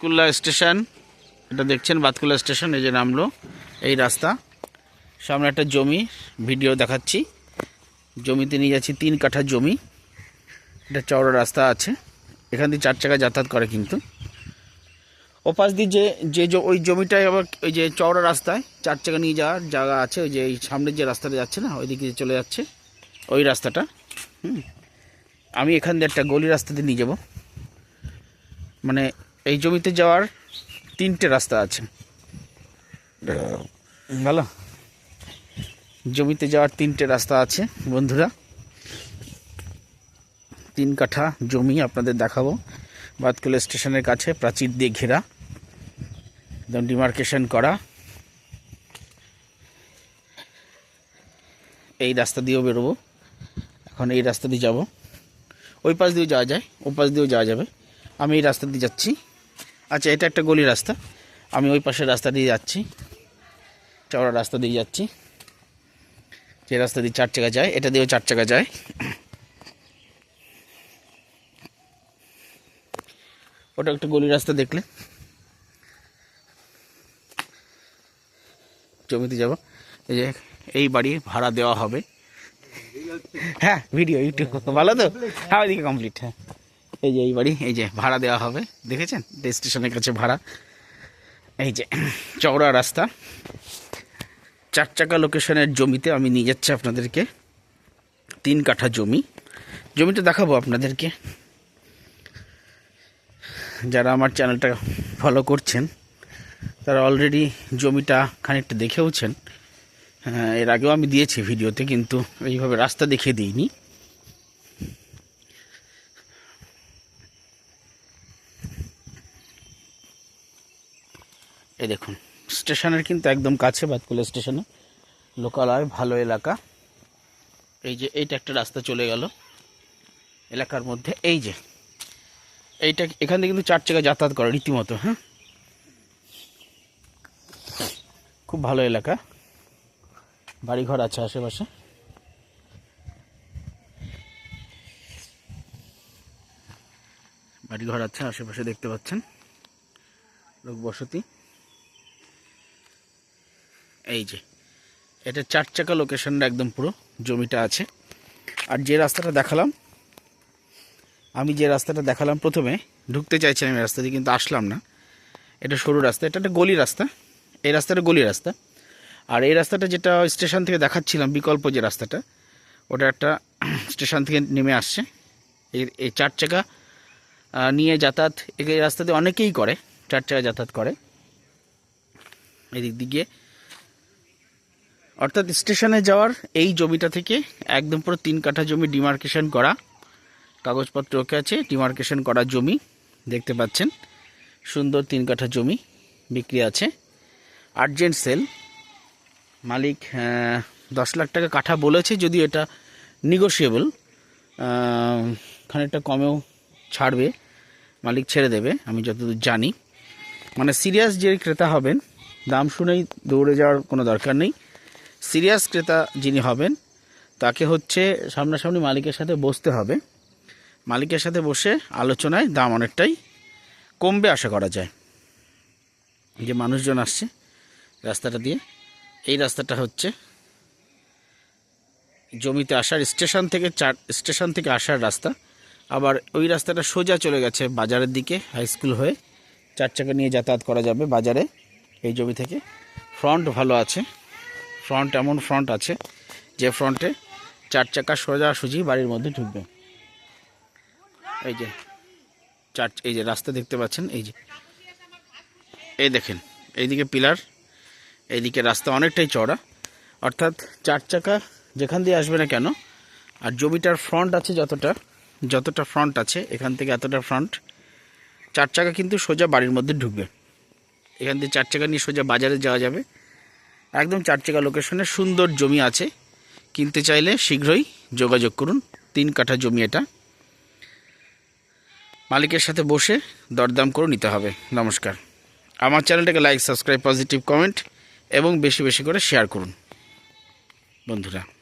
Batkulla station. এটা দেখছেন, Batkulla station, এই যে নামলো এই রাস্তা। সামনে একটা জমি, ভিডিও দেখাচ্ছি। জমিতে নিয়ে যাচ্ছি তিন কাঠা জমি। এটা চওড়া রাস্তা আছে। এখান দিয়ে চার চাকা যাতায়াত করে কিন্তু। ওপাশ দিয়ে যে যে ওই জমিটায় আবার ওই যে চওড়া রাস্তায় চার চাকা নিয়ে যাওয়ার জায়গা আছে। ওই যে এই সামনের যে রাস্তাটা যাচ্ছে না, ওই দিকে চলে যাচ্ছে। ওই রাস্তাটা, হুম। আমি এখান দিয়ে একটা গলি রাস্তা দিয়ে নিয়ে যাব। মানে এই জমিতে যাওয়ার তিনটে রাস্তা আছে। ভালো। জমিতে যাওয়ার তিনটে রাস্তা আছে বন্ধুরা। তিন কাঠা জমি আপনাদের দেখাবো। বাতকুলা স্টেশনের কাছে প্রাচীর দিয়ে ঘেরা। একদম ডিমার্কেশন করা। এই রাস্তা দিয়েও বেরোবো। এখন এই রাস্তা দিয়ে যাব। ওই পাশ দিয়েও যাওয়া যায় ওই পাশ দিয়েও যাওয়া যাবে। আমি এই রাস্তা দিয়ে যাচ্ছি। আচ্ছা এটা একটা গলি রাস্তা। আমি ওই পাশের রাস্তা দিয়ে যাচ্ছি। চওড়া রাস্তা দিয়ে যাচ্ছি। যে রাস্তা দিয়ে চার চাকা যায়, এটা দিয়েও চার চাকা যায়। ওটা একটা গলি রাস্তা দেখলে। জমিতে যাব। এই যে এই বাড়ি ভাড়া দেওয়া হবে। হ্যাঁ ভিডিও ইউটিউব ভালো তো? হ্যাঁ ওইদিকে কমপ্লিট হ্যাঁ। এই যে এই বাড়ি, এই যে ভাড়া দেওয়া হবে, দেখেছেন? স্টেশনের কাছে ভাড়া। এই যে চওড়া রাস্তা। চার চাকা লোকেশনের জমিতে আমি নিয়ে যাচ্ছি আপনাদেরকে। তিন কাঠা জমি। জমিটা দেখাবো আপনাদেরকে। যারা আমার চ্যানেলটা ফলো করছেন, তারা অলরেডি জমিটা খানিকটা দেখেওছেন। এর আগেও আমি দিয়েছি ভিডিওতে, কিন্তু এইভাবে রাস্তা দেখিয়ে দিইনি। এই দেখুন, স্টেশনের কিন্তু একদম কাছে বাতকুলা স্টেশনে। লোকাল লোকালয় ভালো এলাকা। এই যে এইটা একটা রাস্তা চলে গেল। এলাকার মধ্যে এই যে, এইটা এখান থেকে কিন্তু চার চাকা যাতায়াত করে রীতিমতো হ্যাঁ? খুব ভালো এলাকা। বাড়িঘর আছে আশেপাশে। বাড়িঘর আছে, আশেপাশে দেখতে পাচ্ছেন। লোক বসতি এই যে, এটা চার চাকা লোকেশনটা একদম পুরো জমিটা আছে। আর যে রাস্তাটা দেখালাম, আমি যে রাস্তাটা দেখালাম প্রথমে, ঢুকতে চাইছিলাম এই রাস্তা দিয়ে, কিন্তু আসলাম না। এটা সরু রাস্তা, এটা একটা গলি রাস্তা। এই রাস্তাটা গলি রাস্তা। আর এই রাস্তাটা যেটা স্টেশন থেকে দেখাচ্ছিলাম, বিকল্প যে রাস্তাটা, ওটা একটা স্টেশন থেকে নেমে আসছে। এই চার চাকা নিয়ে যাতায়াত, এই রাস্তা দিয়ে অনেকেই করে, চার চাকা যাতায়াত করে। এদিক দিয়ে অর্থাৎ স্টেশনে যাওয়ার এই জমিটা থেকে একদম পুরো তিন কাঠা জমি ডিমার্কেশন করা। কাগজপত্র ওকে আছে, ডিমার্কেশন করা জমি, দেখতে পাচ্ছেন। সুন্দর তিন কাঠা জমি বিক্রি আছে। Urgent sell. মালিক দশ লাখ টাকা কাঠা বলেছে যদি এটা নিগোসিয়েবল খানিকটা কমেও ছাড়বে, মালিক ছেড়ে দেবে, আমি যতদূর জানি। মানে সিরিয়াস যে ক্রেতা হবেন, দাম শুনেই দৌড়ে যাওয়ার কোনো দরকার নেই। সিরিয়াস ক্রেতা যিনি হবেন, তাকে হচ্ছে সামনাসামনি মালিকের সাথে বসতে হবে। মালিকের সাথে বসে আলোচনায় দাম অনেকটাই কমবে আশা করা যায়। যে মানুষজন আসছে রাস্তাটা দিয়ে, এই রাস্তাটা হচ্ছে জমিতে আসার স্টেশন থেকে চার, স্টেশন থেকে আসার রাস্তা। আবার ওই রাস্তাটা সোজা চলে গেছে বাজারের দিকে, হাই স্কুল হয়ে। চার চাকা নিয়ে যাতায়াত করা যাবে বাজারে। এই জমি থেকে। ফ্রন্ট ভালো আছে। ফ্রন্ট এমন ফ্রন্ট আছে যে ফ্রন্টে চার চাকা সোজা সোজাসুজি বাড়ির মধ্যে ঢুকবে। এই যে, চার, এই যে রাস্তা দেখতে পাচ্ছেন, এই যে। এই দেখেন, এইদিকে পিলার, এইদিকে রাস্তা অনেকটাই চড়া অর্থাৎ চার চাকা যেখান দিয়ে আসবে না কেন, আর জমিটার ফ্রন্ট আছে যতটা যতটা ফ্রন্ট আছে, এখান থেকে এতটা ফ্রন্ট চার চাকা কিন্তু সোজা বাড়ির মধ্যে ঢুকবে। এখান থেকে চার চাকা নিয়ে সোজা বাজারে যাওয়া যাবে। একদম চার চাকা লোকেশনে সুন্দর জমি আছে। কিনতে চাইলে শীঘ্রই যোগাযোগ করুন। তিন কাঠা জমি এটা। মালিকের সাথে বসে দরদাম করে নিতে হবে। নমস্কার। আমার চ্যানেলটাকে লাইক সাবস্ক্রাইব পজিটিভ কমেন্ট এবং বেশি বেশি করে শেয়ার করুন। বন্ধুরা।